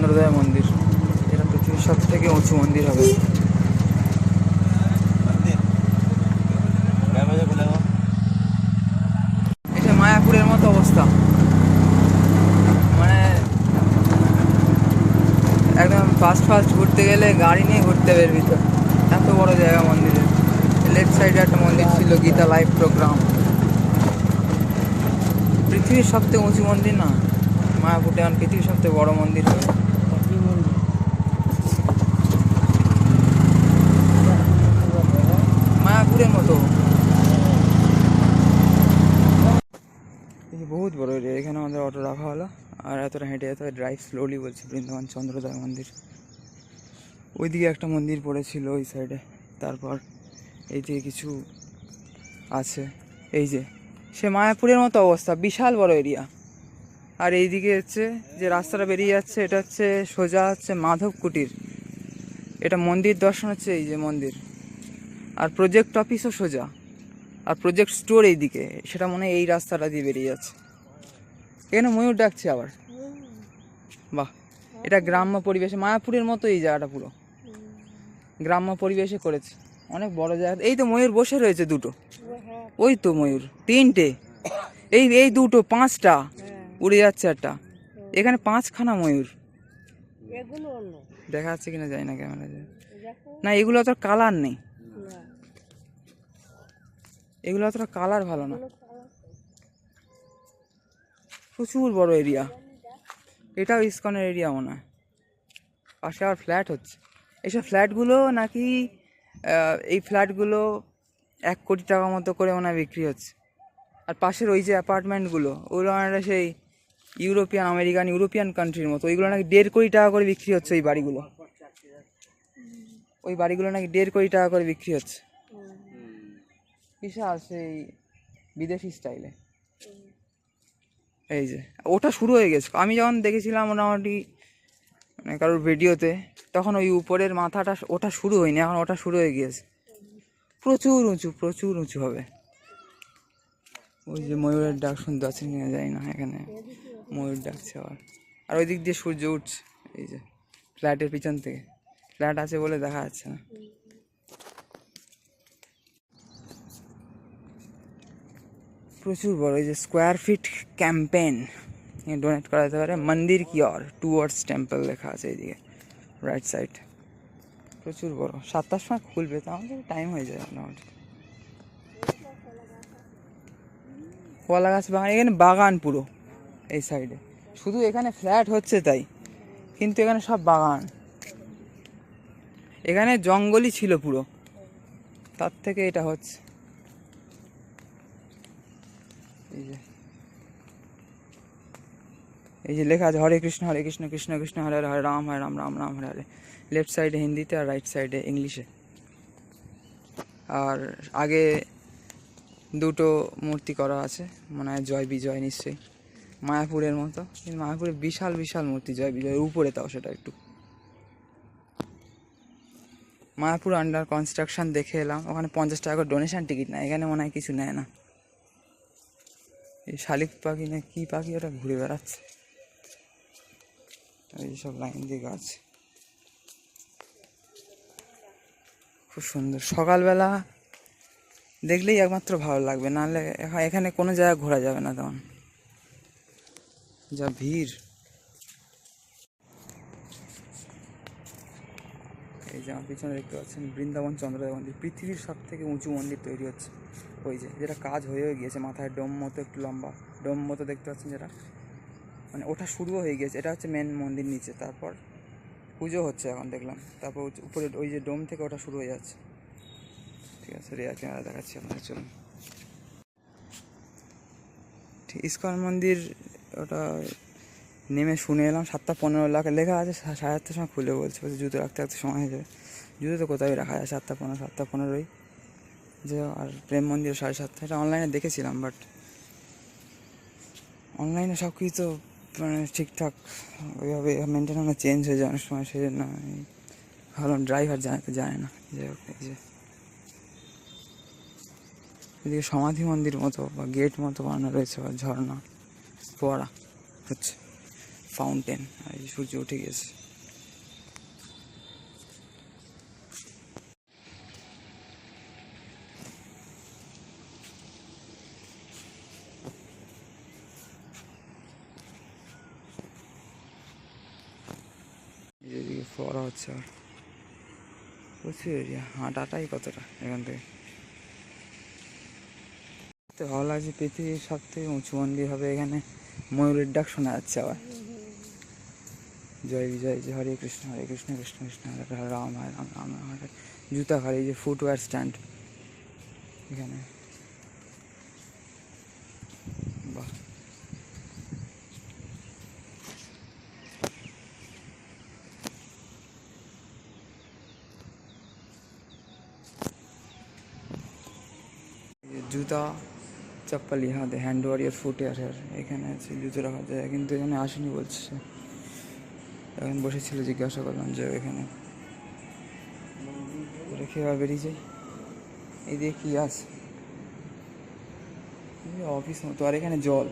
চন্দ্রোদয় মন্দির। এটা পৃথিবীর সব থেকে উঁচু মন্দির হবে। এটা মায়াপুরের মতো অবস্থা। মানে একদম ফাস্ট ফাস্ট ঘুরতে গেলে গাড়ি নিয়ে ঘুরতে হবে ভিতর। এত বড় জায়গা মন্দিরের লেফট সাইডে একটা মন্দির ছিল, গীতা লাইভ প্রোগ্রাম পৃথিবীর সবথেকে উঁচু মন্দির না। মায়াপুরটা এখন পৃথিবীর সবথেকে বড় মন্দির মায়াপুরের মতো। এই যে বহুত বড় এরিয়া এখানে আমাদের অটো রাখা হলো। আর এতটা হেঁটে যেতে ড্রাইভ স্লোলি বলছে, বৃন্দাবন চন্দ্রোদয় মন্দির। ওইদিকে একটা মন্দির পড়েছিল ওই সাইডে তারপর এইদিকে কিছু আছে। এই যে, সে মায়াপুরের মতো অবস্থা, বিশাল বড় এরিয়া আর এইদিকে হচ্ছে যে রাস্তাটা বেরিয়ে যাচ্ছে, এটা হচ্ছে সোজা হচ্ছে মাধব কুটির এটা মন্দির দর্শন হচ্ছে এই যে মন্দির। আর প্রজেক্ট অফিসও সোজা। আর প্রজেক্ট স্টোর এইদিকে সেটা মনে হয় এই রাস্তাটা দিয়ে বেরিয়ে যাচ্ছে। এখানে ময়ূর ডাকছে আবার। বাহ এটা গ্রাম্য পরিবেশে মায়াপুরের মতো এই জায়গাটা পুরো। গ্রাম্য পরিবেশে করেছে। অনেক বড় জায়গা। এই তো ময়ূর বসে রয়েছে দুটো। ওই তো ময়ূর তিনটে। এই এই দুটো পাঁচটা। উড়ে যাচ্ছে একটা। এখানে পাঁচখানা ময়ূর। দেখা যাচ্ছে কিনা যায় না ক্যামেরা না এগুলো অত কালার নেই। এগুলো অতটা কালার ভালো না। প্রচুর বড় এরিয়া এটাও ইস্কনের এরিয়া মনে হয়। পাশে আবার ফ্ল্যাট হচ্ছে। এইসব ফ্ল্যাটগুলো নাকি এই ফ্ল্যাটগুলো এক কোটি টাকা মতো করে মনে বিক্রি হচ্ছে। আর পাশের ওই যে অ্যাপার্টমেন্টগুলো ওগুলো অনেকটা সেই ইউরোপিয়ান আমেরিকান ইউরোপিয়ান কান্ট্রির মতো। ওইগুলো নাকি দেড় কোটি টাকা করে বিক্রি হচ্ছে ওই বাড়িগুলো। ওই বাড়িগুলো নাকি দেড় কোটি টাকা করে বিক্রি হচ্ছে। বিশাল সেই বিদেশি স্টাইলে। এই যে ওটা শুরু হয়ে গেছে। আমি যখন দেখেছিলাম মোটামুটি মানে কারোর ভিডিওতে তখন ওই উপরের মাথাটা ওটা শুরু হয়নি এখন ওটা শুরু হয়ে গিয়েছে। প্রচুর উঁচু প্রচুর উঁচু হবে। ওই যে ময়ূরের ডাক শুনতে পাচ্ছেন কিনা যাই না এখানে ময়ূর ডাকছে আবার। আর ওই দিক দিয়ে সূর্য উঠছে এই যে ফ্ল্যাটের পিছন থেকে। ফ্ল্যাট আছে বলে দেখা যাচ্ছে না। প্রচুর বড়, এই যে স্কোয়ার ফিট ক্যাম্পেন ডোনেট করা যেতে পারে। মন্দির কি আর টুয়ার্ডস টেম্পল লেখা আছে এইদিকে রাইট সাইড প্রচুর বড় সাতটার সময় খুলবে তো আমাদের টাইম হয়ে যায় মোটামুটি। কলা গাছ বাগান, এখানে বাগান পুরো, এই সাইডে শুধু এখানে ফ্ল্যাট হচ্ছে তাই, কিন্তু এখানে সব বাগান। এখানে জঙ্গলই ছিল পুরো, তার থেকে এটা হচ্ছে। এই যে। এই যে লেখা আছে, হরে কৃষ্ণ হরে কৃষ্ণ কৃষ্ণ কৃষ্ণ, হরে হরে রাম হরে রাম রাম রাম, হরে হরে। লেফট সাইডে হিন্দিতে আর রাইট সাইডে ইংলিশে। আর আগে দুটো মূর্তি করা আছে, মনে হয় জয় বিজয় নিশ্চয়ই। মায়াপুরের মতো, কিন্তু মায়াপুরে বিশাল বিশাল মূর্তি, জয় বিজয় উপরে তাও সেটা একটু। মায়াপুর আন্ডার কনস্ট্রাকশন দেখে এলাম, ওখানে পঞ্চাশ টাকা করে ডোনেশন টিকিট নেয়, এখানে মনে হয় কিছু নেয় না। এই শালিক পাখি না কী পাখি ওটা ঘুরে বেড়াচ্ছে? এইসব লাইন দিয়ে গাছ। খুব সুন্দর। সকালবেলা দেখলেই একমাত্র ভালো লাগবে। নাহলে এখানে কোনো জায়গায় ঘোরা যাবে না তেমন যা ভিড়। যে আমার পিছনে দেখতে পাচ্ছেন বৃন্দাবন চন্দ্রদেব মন্দির। পৃথিবীর সব থেকে উঁচু মন্দির তৈরি হচ্ছে। ওই যে, যেটা কাজ হয়েও গিয়েছে, মাথায় ডোম মতো একটু লম্বা। ডোম মতো দেখতে পাচ্ছেন যেটা? মানে ওটা শুরুও হয়ে গিয়েছে। এটা হচ্ছে মেন মন্দির নিচে। তারপর পুজো হচ্ছে এখন দেখলাম। তারপর উপরে ওই যে ডোম থেকে ওটা শুরু হয়ে যাচ্ছে। ঠিক আছে রেয়ার ক্যামেরা দেখাচ্ছি আপনাদের চলুন ঠিক, ইস্কন মন্দির ওটা নেমে শুনে এলাম, সাতটা পনেরো লাখ লেখা আছে সাড়ে আটটার সময় খুলে বলছে বলছে জুতো রাখতে রাখতে সময় হয়ে যাবে। জুতো তো কোথায় রাখা যায়? সাতটা পনেরো, সাতটা পনেরোই। যে আর প্রেম মন্দির সাড়ে সাতটা। এটা অনলাইনে দেখেছিলাম বাট অনলাইনে সব কিছু তো মানে ঠিকঠাক, ওইভাবে মেনটেন মানে চেঞ্জ হয়ে যায় অনেক সময় সেই জন্য আমি ভাবলাম ড্রাইভার জানে তো জানে না। হোক এই যে এদিকে সমাধি মন্দির মতো বা গেট মতো বানানো রয়েছে বা ঝর্ণা, ফোয়ারা, হচ্ছে। ফাউন্টেন আর সূর্য উঠে গেছে। এদিকে ফোয়ারা হচ্ছে আর। প্রচুর এরিয়া হাঁটাটাই কতটা এখান থেকে? ভালো লাগছে পৃথিবীর সব থেকে উঁচু মন্দির হবে এখানে। ময়ূরের ডাক শোনা যাচ্ছে আবার। জয় বিজয় যে হরে কৃষ্ণ হরে কৃষ্ণ কৃষ্ণ কৃষ্ণ, হরে রাম হরে রাম রাম, হরে জুতা ঘর এই যে ফুটওয়ার স্ট্যান্ড এখানে। বাহ। জুতা, চপ্পল ইহাতে হ্যান্ড ওয়ারিয়ার ফুটওয়্যার এখানে আছে জুতো রাখার জায়গা, কিন্তু এখানে আসেনি বলছে। এখন বসেছিল, জিজ্ঞাসা করলাম যে এখানে। রেখে আবার বেরিয়ে যাই এই দিয়ে কি আছে? অফিস মতো, আর এখানে জল।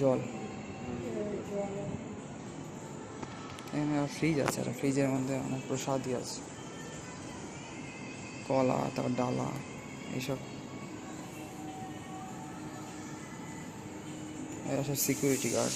জল। এখানে ফ্রিজ আছে, আর ফ্রিজের মধ্যে অনেক প্রসাদই আছে। কলা, তারপর ডালা, এইসব। Security guard